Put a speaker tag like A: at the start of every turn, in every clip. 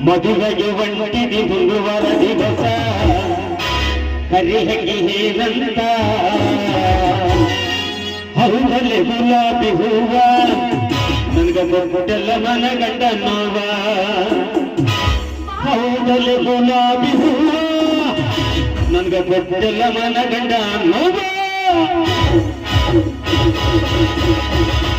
A: ಮದುವೆಗೆ ಒಂಟಿದಿ ಗುರುವಾರ ದಿವಸ ಕರಿಹಗಿ ಹೇನಂತ ಹೌದಲ್ಲಿ ಗುಲಾಬಿ ಹೂವ, ನನಗೆ ಕೊಟ್ಟೆಲ್ಲ ಮನ ಗಂಡ ನೋವ. ಹೌದಲ್ಲಿ ಗುಲಾಬಿ ಹೂವ, ನನಗೆ ಕೊಟ್ಟೆಲ್ಲ ಮನ ಗಂಡ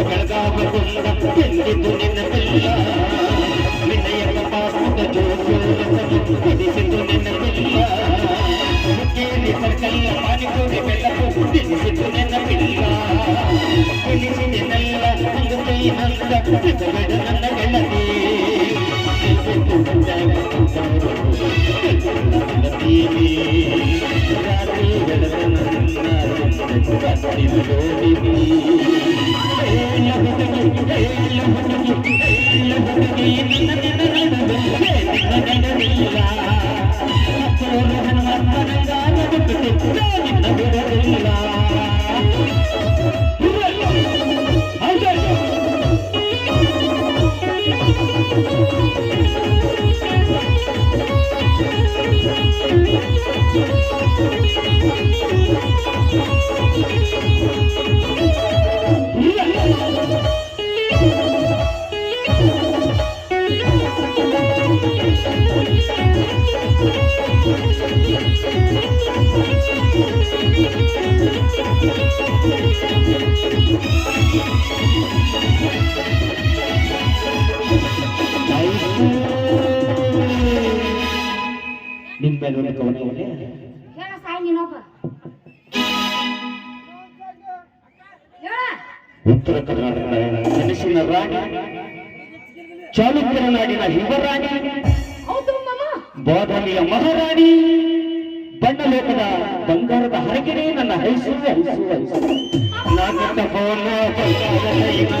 A: ಬೆಳಗಾವ ನಿನ್ನ ಕುಣಿಸಿ ನಿನ್ನೆಲ್ಲ ಒಂದು ಕೈ ನಂದ ಬಿಡ ನನ್ನ ಗೆಳತಿ ರಾತ್ರಿ ಬೆಳಕ ನನ್ನ ಕತ್ತಿಲು thank you. ಮೇಲೆ ಒಂದು ಕವನ ಇದೆ.
B: ಹೇಳ ಸಾಯಿ ನೀನೊಬ್ಬ. ಹೇಳ.
A: ಉತ್ತರ ಕರ್ನಾಟಕದ ಮನಸ್ಸಿನ ರಾಣಿ ಚಾಲುಕ್ಯರ ನಾಡಿನ ಯುವರಾಣಿ ಬಾದಾಮಿಯ ಮಹಾರಾಣಿ ಲೋಕದ ಬಂಗಾರದ ಹರಗಿರಿ ನನ್ನ ಹೈಸು ಹೈಸು ಹೈಸು ನಾಗತ ಬೋಲ ಬಂಗಾರದ ಕೈನ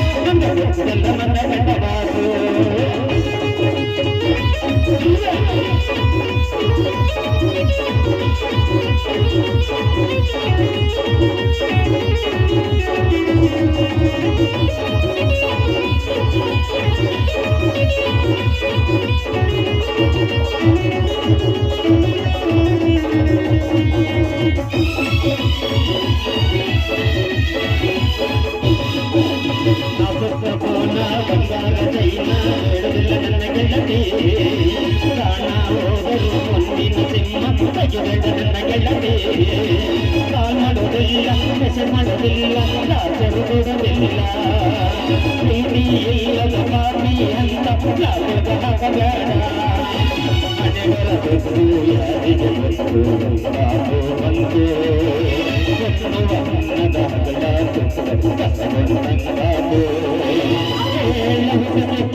A: Se le ಮಾಡುವುದಿಲ್ಲ ನಾಚರುವುದಿಲ್ಲ ನೀತಿ ಇಲ್ಲದ ಪಾಪಿ ಅಂತ ನಾಟಕಬೇಡ ಅನೆಬರಬೇಕು ಯಾರಿಗೆ ಗೊತ್ತು ಪಾಪು ಬಂತು ಎನ್ನುವ ಅನ್ನದ ಹಗಲ ತುಪ್ಪದ ಕಸಗೊಂಡಾತು ಹೇಳುವುದಕ್ಕೆ